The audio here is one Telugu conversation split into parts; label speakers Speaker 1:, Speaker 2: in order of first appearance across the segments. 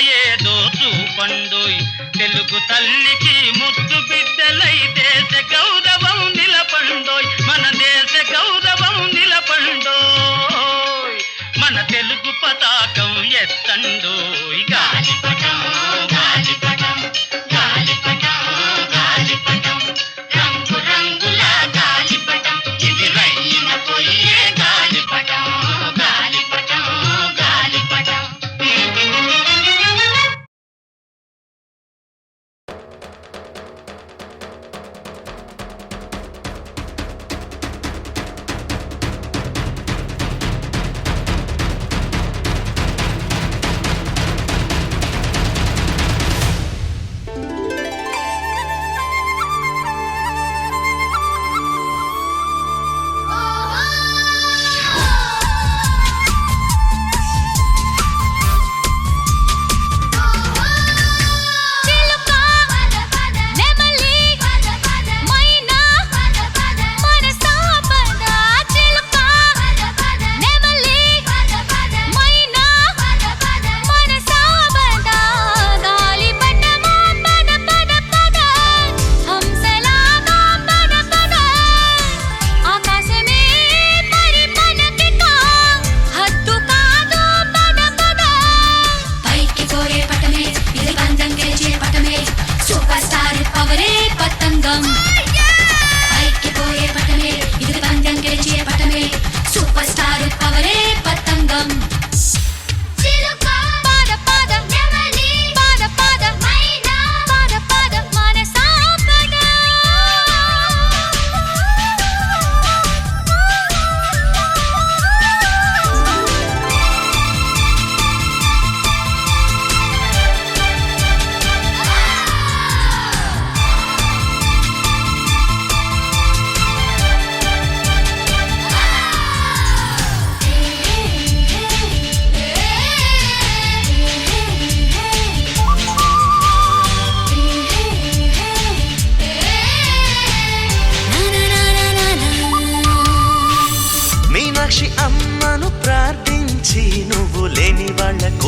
Speaker 1: ఏదో చూపండోయ్. తెలుగు తల్లికి ముద్దు బిడ్డలై దేశ గౌరవం నిలపండోయ్. మన దేశ గౌరవం నిలపండోయ్. మన తెలుగు పతాకం ఎత్తండోయ్ గాలిపట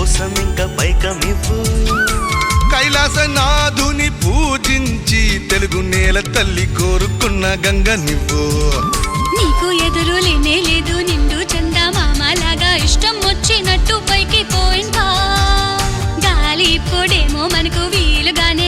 Speaker 2: కోసం ఇంకా పైకమివ్వు.
Speaker 3: కైలాసనాథుని పూజించి తెలుగు నేల తల్లి కోరుకున్న గంగ నివ్వు
Speaker 4: నీకు ఎదురు లేనే లేదు నిండు చందా మామలాగా ఇష్టం వచ్చినట్టు పైకి పోయిందా? గాలి ఇప్పుడేమో మనకు వీలుగానే